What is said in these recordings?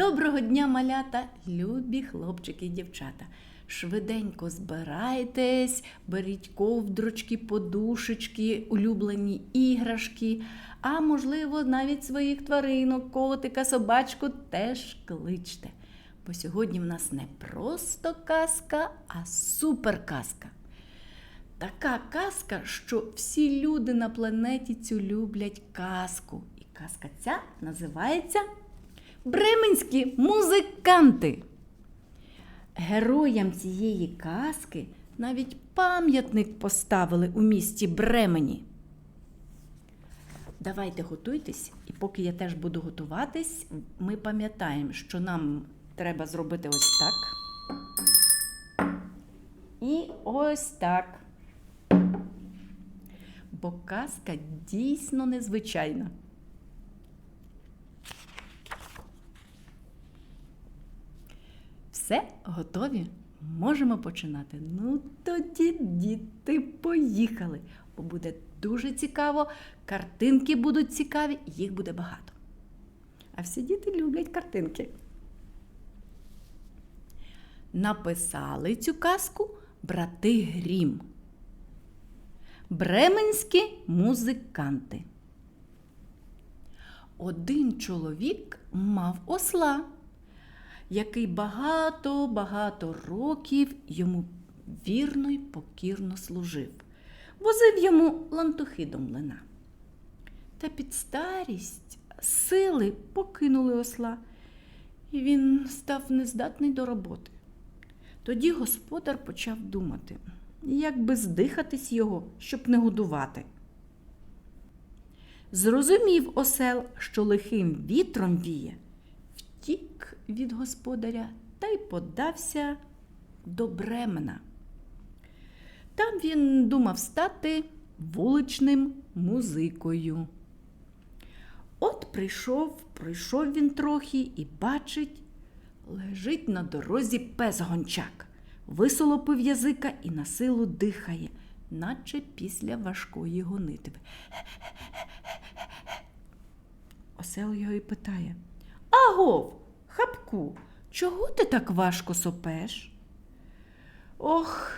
Доброго дня, малята, любі хлопчики і дівчата. Швиденько збирайтесь, беріть ковдрочки, подушечки, улюблені іграшки, а можливо, навіть своїх тваринок, котика, собачку теж кличте. Бо сьогодні в нас не просто казка, а суперказка. Така казка, що всі люди на планеті цю люблять казку. І казка ця називається Бременські музиканти. Героям цієї казки навіть пам'ятник поставили у місті Бремені. Давайте готуйтесь, і поки я теж буду готуватись, ми пам'ятаємо, що нам треба зробити ось так. І ось так. Бо казка дійсно незвичайна. Все готові? Можемо починати. Ну, тоді, діти, поїхали. Бо буде дуже цікаво, картинки будуть цікаві, їх буде багато. А всі діти люблять картинки. Написали цю казку брати Грім. Бременські музиканти. Один чоловік мав осла, який багато-багато років йому вірно й покірно служив. Возив йому лантухи до млина. Та під старість сили покинули осла, і він став нездатний до роботи. Тоді господар почав думати, як би здихатись його, щоб не годувати. Зрозумів осел, що лихим вітром віє, втік від господаря та й подався до Бремена. Там він думав стати вуличним музикою. От прийшов, пройшов він трохи і бачить, лежить на дорозі пес гончак, висолопив язика і на силу дихає, наче після важкої гонитви. Осел його і питає Агов, хапку, чого ти так важко сопеш? Ох,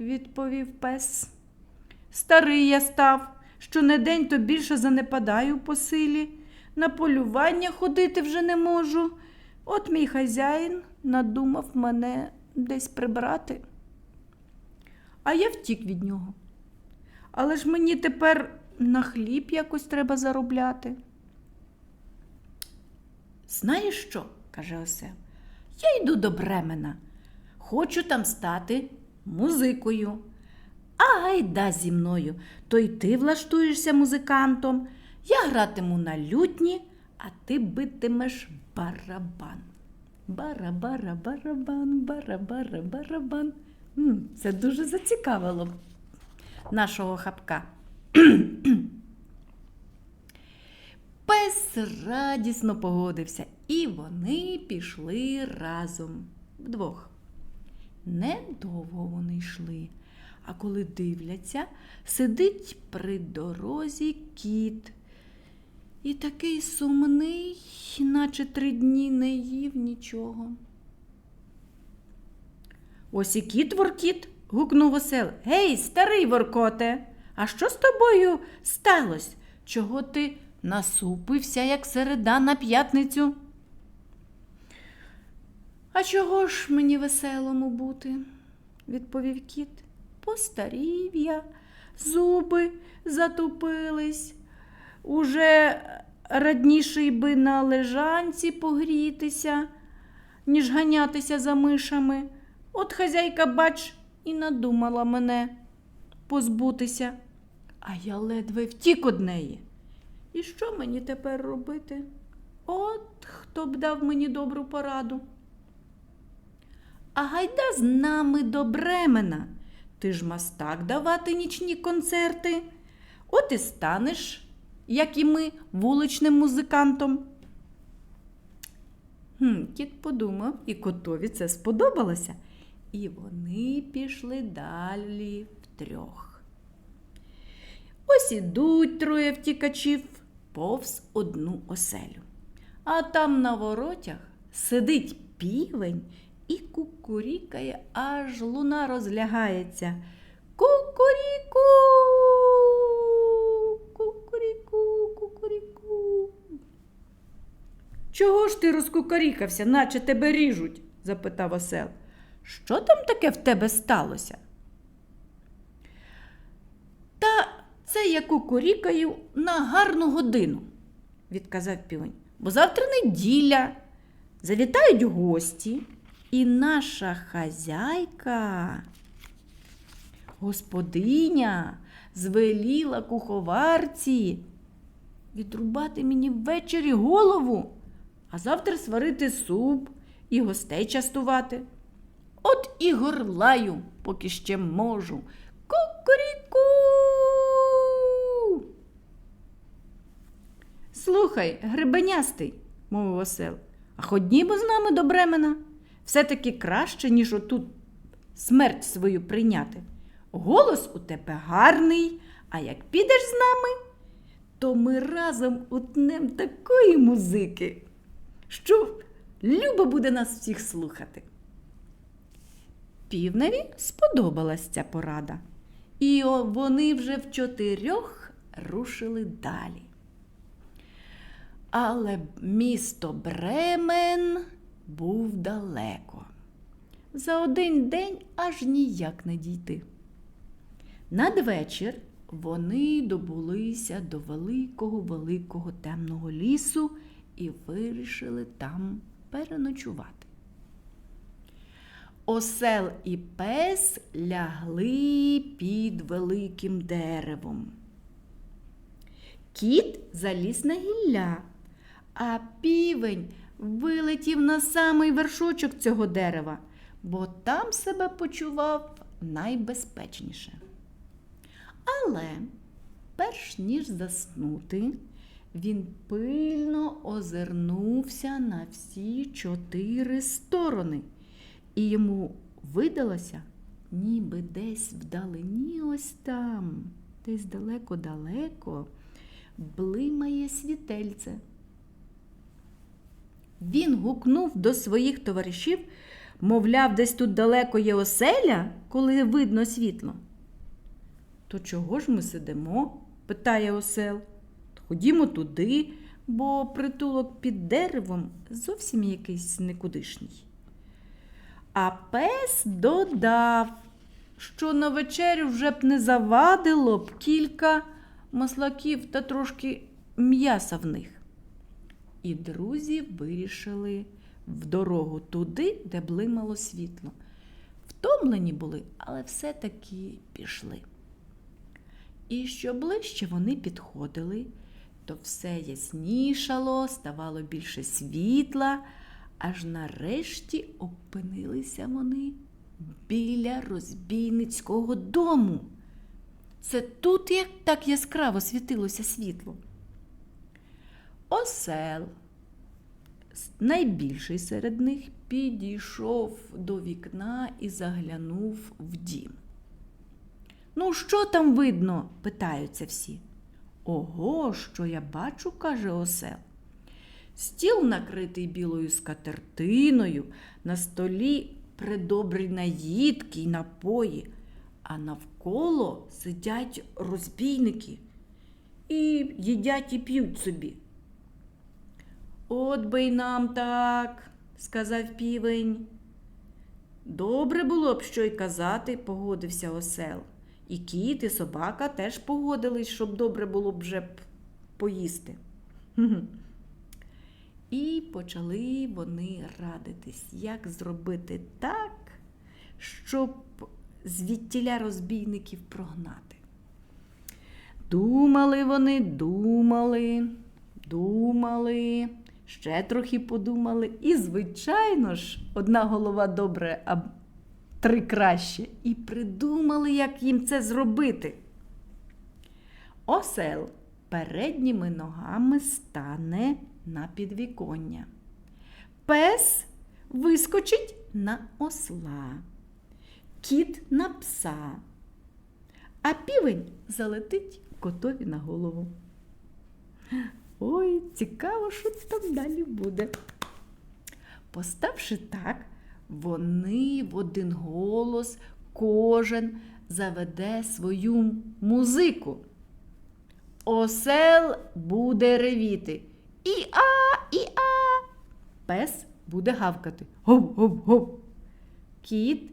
відповів пес. Старий я став, що не день то більше занепадаю по силі. На полювання ходити вже не можу. От мій хазяїн надумав мене десь прибрати. А я втік від нього. Але ж мені тепер на хліб якось треба заробляти. Знаєш що? Каже Осел. Я йду до Бремена. Хочу там стати музикою. А гайда зі мною, то й ти влаштуєшся музикантом. Я гратиму на лютні, а ти битимеш барабан. Бара-бара, барабан, бара-бара, барабан. Це дуже зацікавило нашого хапка. Пес радісно погодився, і вони пішли разом вдвох. Недовго вони йшли, а коли дивляться, сидить при дорозі кіт. І такий сумний, наче три дні не їв нічого. Ось і кіт воркіт. гукнув осел. Гей, старий воркоте, а що з тобою сталося? Чого ти насупився, як середа на п'ятницю? А чого ж мені веселому бути? відповів кіт. Постарів я, зуби затупились. Уже радніший би на лежанці погрітися, ніж ганятися за мишами. От хазяйка, бач, і надумала мене позбутися, а я ледве втік од неї. І що мені тепер робити? От хто б дав мені добру пораду. А гайда з нами до Бремена. Ти ж мастак давати нічні концерти. От і станеш, як і ми, вуличним музикантом. Хм, Кіт подумав, і котові це сподобалося. І вони пішли далі втрьох. Ось ідуть троє втікачів повз одну оселю. А там на воротях Сидить півень і кукурікає, аж луна розлягається. Кукуріку. Кукуріку, кукуріку. Чого ж ти розкукарікався, наче тебе ріжуть? запитав осел. Що там таке в тебе сталося? Та я кукурікаю на гарну годину, відказав півень. Бо завтра неділя. Завітають гості, і наша хазяйка, господиня, звеліла куховарці відрубати мені ввечері голову, а завтра сварити суп і гостей частувати. От і горлаю, поки ще можу. Кукуріку. Слухай, грибенястий, мовив осел, а ходнімо з нами до Бремена. Все-таки краще, ніж отут смерть свою прийняти. Голос у тебе гарний, а як підеш з нами, то ми разом утнем такої музики, що любо буде нас всіх слухати. Півневі сподобалась ця порада, і вони вже в чотирьох рушили далі. Але місто Бремен був далеко. За один день аж ніяк не дійти. Надвечір вони добулися до великого великого темного лісу і вирішили там переночувати. Осел і пес лягли під великим деревом. Кіт заліз на гілля, а півень вилетів на самий вершочок цього дерева, бо там себе почував найбезпечніше. Але, перш ніж заснути, він пильно озирнувся на всі чотири сторони, і йому видалося, ніби десь вдалині ось там, десь далеко-далеко, блимає світельце. Він гукнув до своїх товаришів, мовляв, десь тут далеко є оселя, коли видно світло. То чого ж ми сидимо? питає осел. Ходімо туди, бо притулок під деревом зовсім якийсь никудишній. А пес додав, що на вечерю вже б не завадило б кілька маслаків та трошки м'яса в них. І друзі вирішили в дорогу туди, де блимало світло. Втомлені були, але все-таки пішли. І що ближче вони підходили, то все яснішало, ставало більше світла, аж нарешті опинилися вони біля розбійницького дому. Це тут як так яскраво світилося світло. Осел, найбільший серед них, підійшов до вікна і заглянув в дім. Ну, що там видно? питаються всі. Ого, що я бачу, каже осел. Стіл накритий білою скатертиною, на столі придобрі наїдки й напої, а навколо сидять розбійники і їдять і п'ють собі. От би й нам так, сказав півень. Добре було б що й казати, погодився осел. І кіт, і собака теж погодились, щоб добре було б вже поїсти. І почали вони радитись, як зробити так, щоб звідтіля розбійників прогнати. Думали вони, думали, думали, ще трохи подумали. І, звичайно ж, одна голова добре, а три краще. І придумали, як їм це зробити. Осел передніми ногами стане на підвіконня. Пес вискочить на осла, кіт на пса, а півень залетить котові на голову. Ой, цікаво, що там далі буде. Поставши так, вони в один голос кожен заведе свою музику. Осел буде ревіти. І-а, і-а. Пес буде гавкати. Гов-гов-гов. Кіт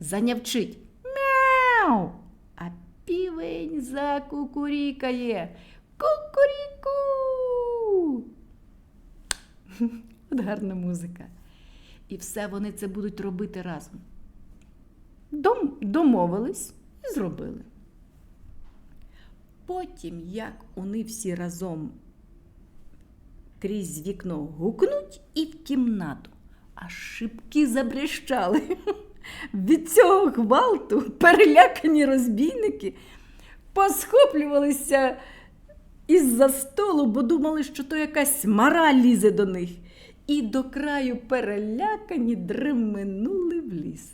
занявчить. Мяу. А півень закукурікає. Кукуріку. От гарна музика. І все вони це будуть робити разом. Дом, домовились і зробили. Потім, як вони всі разом крізь вікно гукнуть і в кімнату, аж шибки забрещали. Від цього гвалту перелякані розбійники посхоплювалися із-за столу, бо думали, що то якась мара лізе до них. І до краю перелякані дременули в ліс.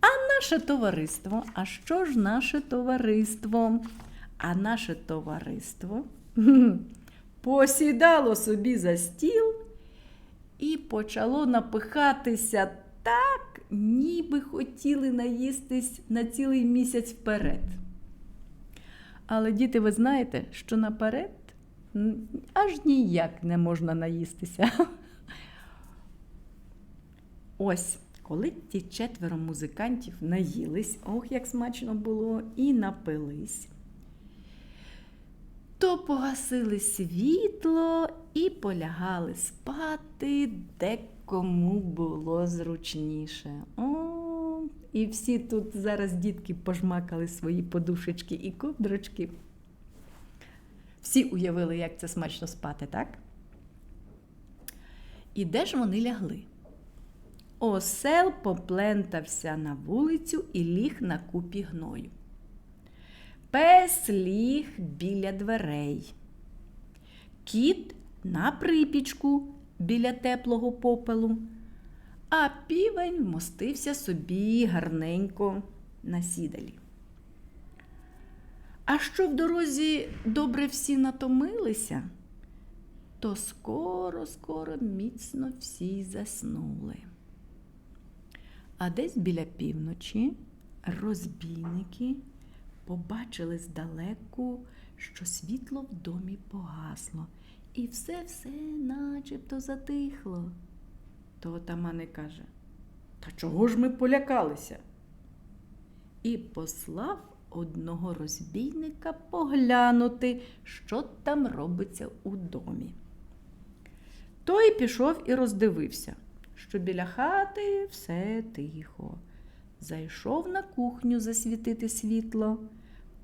А наше товариство, а що ж наше товариство? А наше товариство посідало собі за стіл і почало напихатися так, ніби хотіли наїстись на цілий місяць вперед. Але діти, ви знаєте, що наперед аж ніяк не можна наїстися. Ось, коли ті четверо музикантів наїлись, ох, як смачно було, і напились, то погасили світло і полягали спати, де кому було зручніше. О, і всі тут зараз дітки пожмакали свої подушечки і ковдрочки. Всі уявили, як це смачно спати, так? І де ж вони лягли? Осел поплентався на вулицю і ліг на купі гною. Пес ліг біля дверей. Кіт на припічку біля теплого попелу, а півень вмостився собі гарненько на сідалі. А що в дорозі добре всі натомилися, то скоро, скоро міцно всі заснули. А десь біля півночі розбійники побачили здалеку, що світло в домі погасло, і все-все начебто затихло. То отамани каже, та чого ж ми полякалися? І послав одного розбійника поглянути, що там робиться у домі. Той пішов і роздивився, що біля хати все тихо. Зайшов на кухню засвітити світло,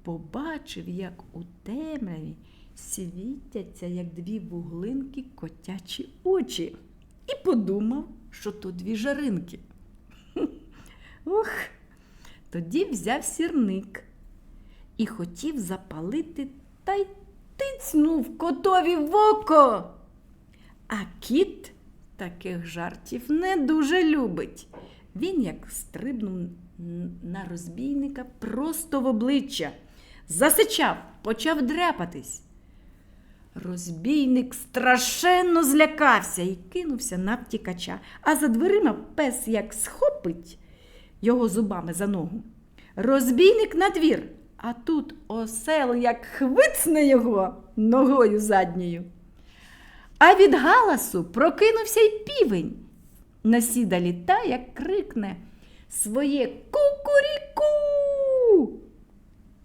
побачив, як у темряві світяться, як дві вуглинки котячі очі, і подумав, що то дві жаринки. Ух! Тоді взяв сірник і хотів запалити та й тицнув котові в око. А кіт таких жартів не дуже любить. Він, як стрибнув на розбійника просто в обличчя, засичав, почав дряпатись. Розбійник страшенно злякався і кинувся на втікача, а за дверима пес як схопить його зубами за ногу. Розбійник на двір, а тут осел як хвицне його ногою задньою. А від галасу прокинувся й півень. На сідалі та як крикне своє кукуріку.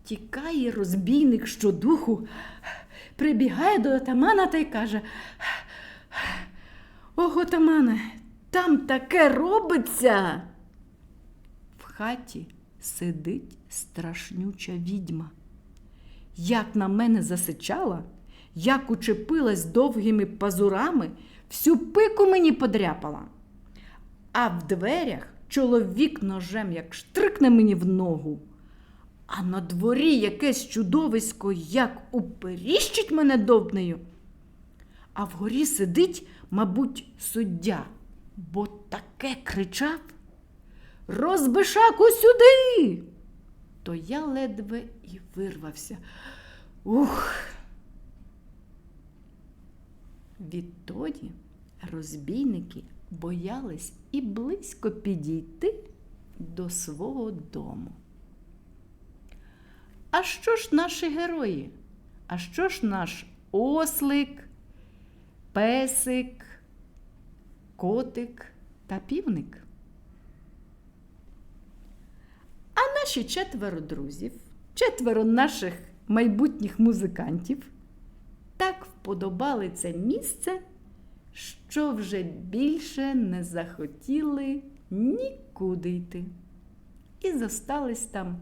Тікає розбійник щодуху, прибігає до отамана та й каже: Ох, отамане, там таке робиться. В хаті сидить страшнюча відьма. Як на мене засичала, як учепилась довгими пазурами, всю пику мені подряпала. А в дверях чоловік ножем як штрикне мені в ногу. А на дворі якесь чудовисько як уперіщить мене довбнею. А вгорі сидить, мабуть, суддя, бо таке кричав Розбишаку сюди. То я ледве і вирвався. Ух. Відтоді Розбійники боялись і близько підійти до свого дому. А що ж наші герої? А що ж наш ослик, песик, котик та півник? А наші четверо друзів, четверо наших майбутніх музикантів так вподобали це місце, що вже більше не захотіли нікуди йти. І зостались там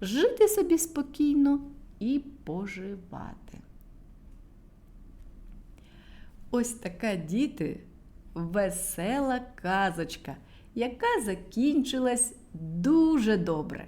жити собі спокійно і поживати. Ось така діти весела казочка, яка закінчилась дуже добре.